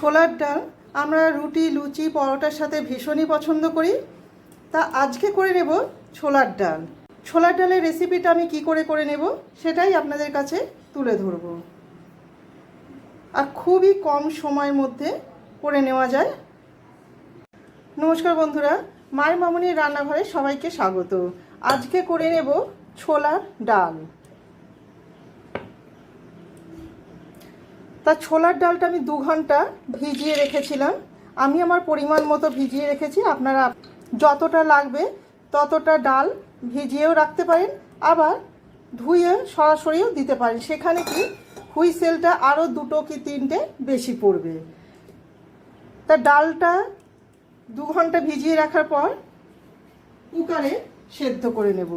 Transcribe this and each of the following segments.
ছোলার ডাল আমরা রুটি, লুচি, পরোটার সাথে ভীষণই পছন্দ করি। তা আজকে করে নেব ছোলার ডাল। ছোলার ডালের রেসিপিটা আমি কি করে করে নেব সেটাই আপনাদের কাছে তুলে ধরব। আর খুবই কম সময়ের মধ্যে করে নেওয়া যায়। নমস্কার বন্ধুরা, মায়ের মামনির রান্নাঘরে সবাইকে স্বাগত। আজকে করে নেব ছোলার ডাল। তা ছোলার ডালটা আমি দু ঘণ্টা ভিজিয়ে রেখেছিলাম। আমি আমার পরিমাণ মতো ভিজিয়ে রেখেছি। আপনারা যতটা লাগবে ততটা ডাল ভিজিয়েও রাখতে পারেন, আবার ধুয়ে সরাসরিও দিতে পারেন। সেখানে কি হুইসেলটা আরও দুটো কি তিনটে বেশি পড়বে। তা ডালটা দু ঘণ্টা ভিজিয়ে রাখার পর কুকারে সেদ্ধ করে নেব।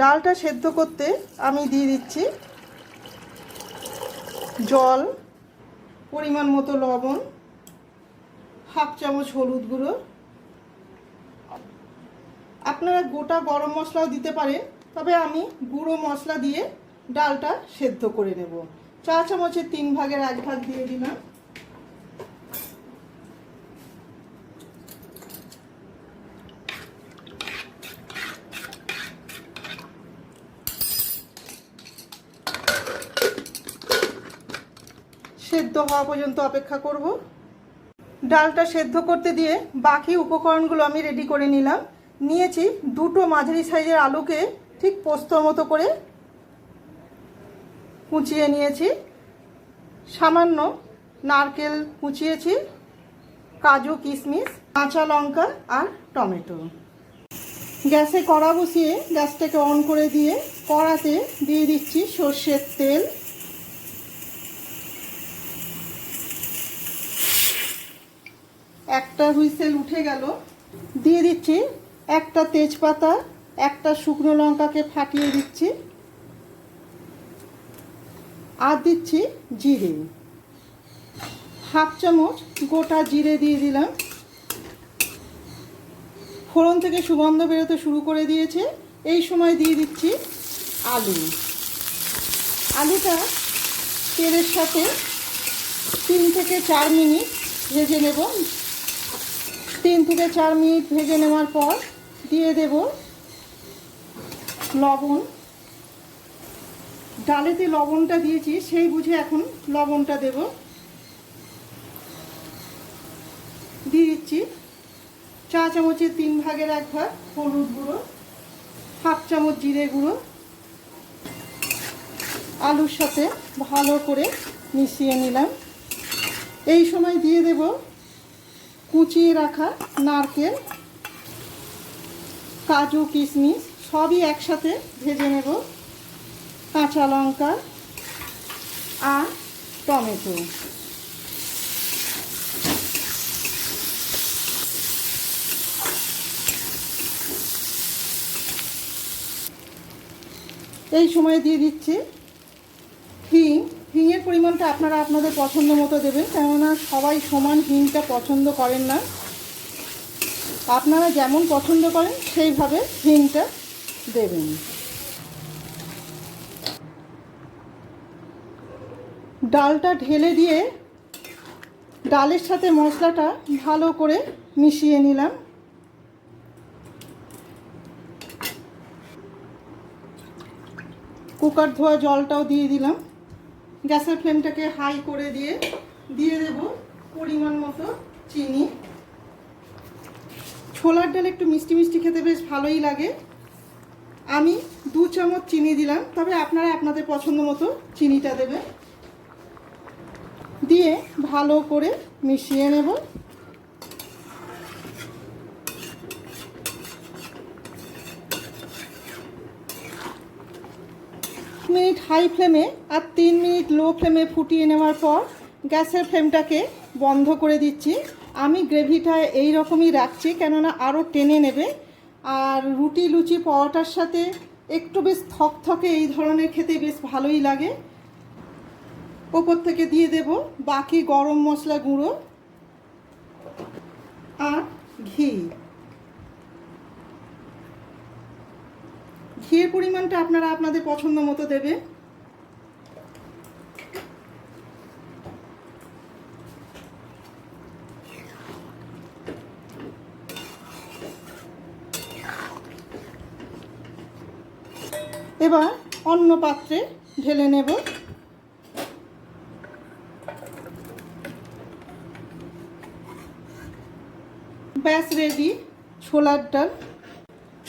ডালটা সেদ্ধ করতে আমি দিয়ে দিচ্ছি জল, পরিমাণ মতো লবণ, হাফ চামচ হলুদ গুঁড়ো। আপনারা গোটা গরম মশলাও দিতে পারেন, তবে আমি গুঁড়ো মশলা দিয়ে ডালটা সেদ্ধ করে নেব। চা চামচের তিন ভাগের এক ভাগ দিয়ে দিলাম। সেদ্ধ হওয়া পর্যন্ত অপেক্ষা করব। ডালটা সেদ্ধ করতে দিয়ে বাকি উপকরণগুলো আমি রেডি করে নিলাম। নিয়েছি দুটো মাঝারি সাইজের আলুকে ঠিক পোস্তর মতো করে কুচিয়ে নিয়েছি। সামান্য নারকেল কুচিয়েছি, কাজু, কিশমিশ, কাঁচা লঙ্কা আর টমেটো। গ্যাসে কড়া বসিয়ে গ্যাসটাকে অন করে দিয়ে কড়াতে দিয়ে দিচ্ছি সর্ষের তেল। একটা হুইসেল উঠে গেল, দিয়ে দিচ্ছি একটা তেজপাতা, একটা শুকনো লঙ্কাকে ফাটিয়ে দিচ্ছি, আর দিচ্ছি জিরে। হাফ চামচ গোটা জিরে দিয়ে দিলাম। ফোড়ন থেকে সুগন্ধ বেরোতে শুরু করে দিয়েছে। এই সময় দিয়ে দিচ্ছি আলু। আলুটা তেলের সাথে তিন থেকে চার মিনিট ভেজে নেব। তিন থেকে চার মিনিট ভেজে নেওয়ার পর দিয়ে দেব লবণ। ডালেতে লবণটা দিয়েছি, সেই বুঝে এখন লবণটা দেব। দিয়ে দিচ্ছি চা চামচের তিন ভাগের এক ভাগ হলুদ গুঁড়ো, হাফ চামচ জিরে গুঁড়ো, আলুর সাথে ভালো করে মিশিয়ে নিলাম। এই সময় দিয়ে দেব কুচিয়ে রাখা নারকেল, কাজু, কিশমিশ, সবই একসাথে ভেজে নেব। কাঁচা লঙ্কা আর টমেটো। এই সময় দিয়ে দিচ্ছি হিং। হিংয়ের পরিমাণটা আপনারা আপনাদের পছন্দ মতো দেবেন, কেননা সবাই সমান হিংটা পছন্দ করেন না। আপনারা যেমন পছন্দ করেন, সেইভাবে হিংটা দেবেন। ডালটা ঢেলে দিয়ে ডালের সাথে মশলাটা ভালো করে মিশিয়ে নিলাম। কুকার ধোয়া জলটাও দিয়ে দিলাম। গ্যাসের ফ্লেমটাকে হাই করে দিয়ে দিয়ে দেব পরিমাণ মতো চিনি। ছোলার ডাল একটু মিষ্টি মিষ্টি খেতে বেশ ভালোই লাগে। আমি দু চামচ চিনি দিলাম, তবে আপনারা আপনাদের পছন্দ মতো চিনিটা দেবেন। দিয়ে ভালো করে মিশিয়ে নেব। মিনিট হাই ফ্লেমে আর তিন মিনিট লো ফ্লেমে ফুটিয়ে নেওয়ার পর গ্যাসের ফ্লেমটাকে বন্ধ করে দিচ্ছি। আমি গ্রেভিটা এই রকমই রাখছি কেননা আরও টেনে নেবে। আর রুটি লুচি পরোটার সাথে একটু বেশ থকথকে এই ধরনের খেতে বেশ ভালোই লাগে। ওপর থেকে দিয়ে দেব বাকি গরম মশলা গুঁড়ো আর ঘি। ঘিয়ের পরিমাণটা আপনারা আপনাদের পছন্দ মতো দেবে। এবার অন্য পাত্রে ঢেলে নেব। ব্যাস রেডি, ছোলার ডাল।